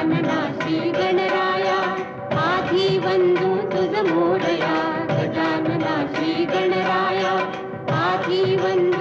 गजाननाशी गणराया आधी बंधू तुझ मोडया. गजाननाशी गणराया आधी बंधू